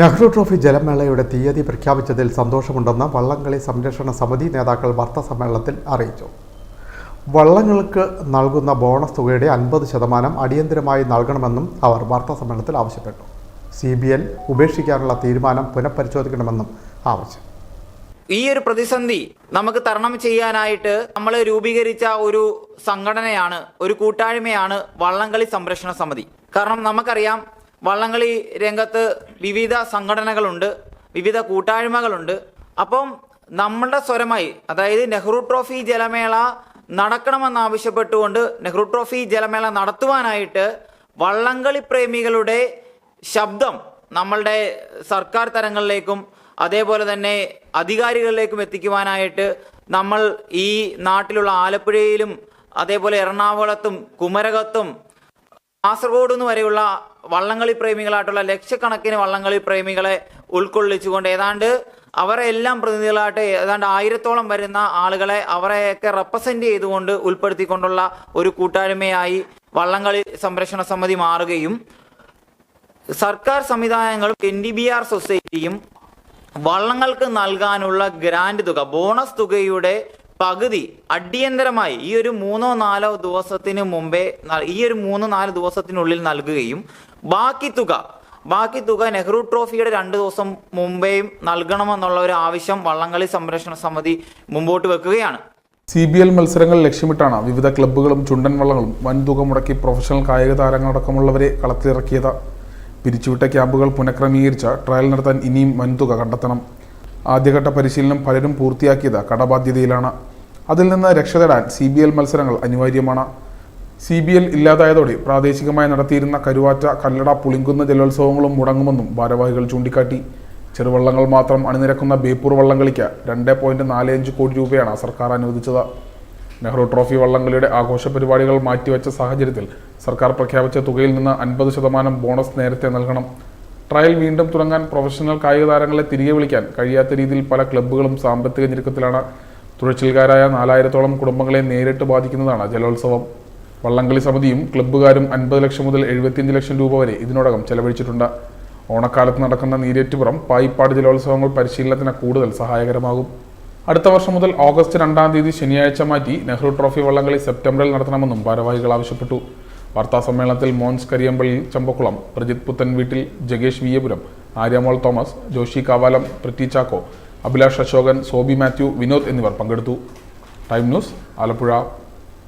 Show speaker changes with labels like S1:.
S1: Nehru trophy ജലമേളയുടെ തീയതി പ്രഖ്യാപിച്ചതിൽ സന്തോഷമുണ്ടെന്ന് വള്ളംകളി സംരക്ഷണ സമിതി നേതാക്കൾ വാർത്താ സമ്മേളനത്തിൽ അറിയിച്ചു. വള്ളങ്ങൾക്ക് നൽകുന്ന ബോണസ് തുകയുടെ അൻപത് ശതമാനം അടിയന്തരമായി നൽകണമെന്നും അവർ വാർത്താ സമ്മേളനത്തിൽ ആവശ്യപ്പെട്ടു. സി ബി എൽ ഉപേക്ഷിക്കാനുള്ള തീരുമാനം പുനഃപരിശോധിക്കണമെന്നും ആവശ്യം.
S2: ഈ ഒരു പ്രതിസന്ധി നമുക്ക് തരണം ചെയ്യാനായിട്ട് നമ്മൾ രൂപീകരിച്ച ഒരു സംഘടനയാണ് ഒരു കൂട്ടായ്മയാണ് വള്ളംകളി സംരക്ഷണ സമിതി. കാരണം നമുക്കറിയാം വള്ളംകളി രംഗത്ത് വിവിധ സംഘടനകളുണ്ട് വിവിധ കൂട്ടായ്മകളുണ്ട്. അപ്പം നമ്മളുടെ സ്വരമായി അതായത് നെഹ്റു ട്രോഫി ജലമേള നടക്കണമെന്നാവശ്യപ്പെട്ടുകൊണ്ട് നെഹ്റു ട്രോഫി ജലമേള നടത്തുവാനായിട്ട് വള്ളംകളി പ്രേമികളുടെ ശബ്ദം നമ്മളുടെ സർക്കാർ തലങ്ങളിലേക്കും അതേപോലെ തന്നെ അധികാരികളിലേക്കും എത്തിക്കുവാനായിട്ട് നമ്മൾ ഈ നാട്ടിലുള്ള ആലപ്പുഴയിലും അതേപോലെ എറണാകുളത്തും കുമരകത്തും കാസർഗോഡ് നിന്ന് വരെയുള്ള വള്ളംകളി പ്രേമികളായിട്ടുള്ള ലക്ഷക്കണക്കിന് വള്ളംകളി പ്രേമികളെ ഉൾക്കൊള്ളിച്ചുകൊണ്ട് ഏതാണ്ട് അവരെ എല്ലാം പ്രതിനിധികളായിട്ട് ഏതാണ്ട് ആയിരത്തോളം വരുന്ന ആളുകളെ അവരെയൊക്കെ റെപ്രസെന്റ് ചെയ്തുകൊണ്ട് ഉൾപ്പെടുത്തിക്കൊണ്ടുള്ള ഒരു കൂട്ടായ്മയായി വള്ളംകളി സംരക്ഷണ സമിതി മാറുകയും സർക്കാർ സംവിധാനങ്ങളും എൻ ഡി ബി ആർ സൊസൈറ്റിയും വള്ളങ്ങൾക്ക് നൽകാനുള്ള ഗ്രാൻഡ് തുക ബോണസ് തുകയുടെ പകുതി അടിയന്തരമായി ഈ ഒരു മൂന്നോ നാലോ ദിവസത്തിന് മുമ്പേ ഈ ഒരു മൂന്നോ നാല് ദിവസത്തിനുള്ളിൽ നൽകുകയും ബാക്കി തുക ബാക്കി തുക നെഹ്റു ട്രോഫിയുടെ രണ്ട് ദിവസം മുമ്പേയും നൽകണമെന്നുള്ള ഒരു ആവശ്യം വള്ളംകളി സംരക്ഷണ സമിതി മുമ്പോട്ട് വെക്കുകയാണ്.
S3: സി ബി എൽ മത്സരങ്ങൾ ലക്ഷ്യമിട്ടാണ് വിവിധ ക്ലബ്ബുകളും ചുണ്ടൻ വള്ളങ്ങളും വൻതുക മുടക്കി പ്രൊഫഷണൽ കായിക താരങ്ങളടക്കമുള്ളവരെ കളത്തിലിറക്കിയത്. പിരിച്ചുവിട്ട ക്യാമ്പുകൾ പുനഃക്രമീകരിച്ച ട്രയൽ നടത്താൻ ഇനിയും വൻതുക കണ്ടെത്തണം. ആദ്യഘട്ട പരിശീലനം പലരും പൂർത്തിയാക്കിയത് കടബാധ്യതയിലാണ്. അതിൽ നിന്ന് രക്ഷ തേടാൻ സി ബി എൽ മത്സരങ്ങൾ അനിവാര്യമാണ്. സി ബി എൽ ഇല്ലാതായതോടെ പ്രാദേശികമായി നടത്തിയിരുന്ന കരുവാറ്റ കല്ലട പുളിങ്കുന്ന ജലോത്സവങ്ങളും മുടങ്ങുമെന്നും ഭാരവാഹികൾ ചൂണ്ടിക്കാട്ടി. ചെറുവള്ളങ്ങൾ മാത്രം അണിനിരക്കുന്ന ബേപ്പൂർ വള്ളംകളിക്ക് രണ്ട് പോയിന്റ് നാല് അഞ്ച് കോടി രൂപയാണ് സർക്കാർ അനുവദിച്ചത്. നെഹ്റു ട്രോഫി വള്ളംകളിയുടെ ആഘോഷ പരിപാടികൾ മാറ്റിവെച്ച സാഹചര്യത്തിൽ സർക്കാർ പ്രഖ്യാപിച്ച തുകയിൽ നിന്ന് അൻപത് ശതമാനം ബോണസ് നേരത്തെ നൽകണം. ട്രയൽ വീണ്ടും തുടങ്ങാൻ പ്രൊഫഷണൽ കായിക താരങ്ങളെ തിരികെ വിളിക്കാൻ കഴിയാത്ത രീതിയിൽ പല ക്ലബ്ബുകളും സാമ്പത്തിക ഞെരുക്കത്തിലാണ്. തുഴച്ചിൽക്കാരായ നാലായിരത്തോളം കുടുംബങ്ങളെ നേരിട്ട് ബാധിക്കുന്നതാണ് ജലോത്സവം. വള്ളംകളി സമിതിയും ക്ലബ്ബുകാരും അൻപത് ലക്ഷം മുതൽ എഴുപത്തിയഞ്ച് ലക്ഷം രൂപ വരെ ഇതിനോടകം ചെലവഴിച്ചിട്ടുണ്ട്. ഓണക്കാലത്ത് നടക്കുന്ന നീരേറ്റുപുറം പായിപ്പാട് ജലോത്സവങ്ങൾ പരിശീലനത്തിന് കൂടുതൽ സഹായകരമാകും. അടുത്ത വർഷം മുതൽ ഓഗസ്റ്റ് രണ്ടാം തീയതി ശനിയാഴ്ച മാറ്റി നെഹ്റു ട്രോഫി വള്ളംകളി സെപ്റ്റംബറിൽ നടത്തണമെന്നും ഭാരവാഹികൾ ആവശ്യപ്പെട്ടു. വാർത്താ സമ്മേളനത്തിൽ മോൻസ് കരിയമ്പള്ളി ചമ്പക്കുളം പ്രജിത് പുത്തൻ വീട്ടിൽ ജഗേഷ് വിയപുരം ആര്യമോൾ തോമസ് ജോഷി കാവാലം പ്രിറ്റി ചാക്കോ അഭിലാഷ് അശോകൻ സോബി മാത്യു വിനോദ് എന്നിവർ പങ്കെടുത്തു. Time news Alappuzha.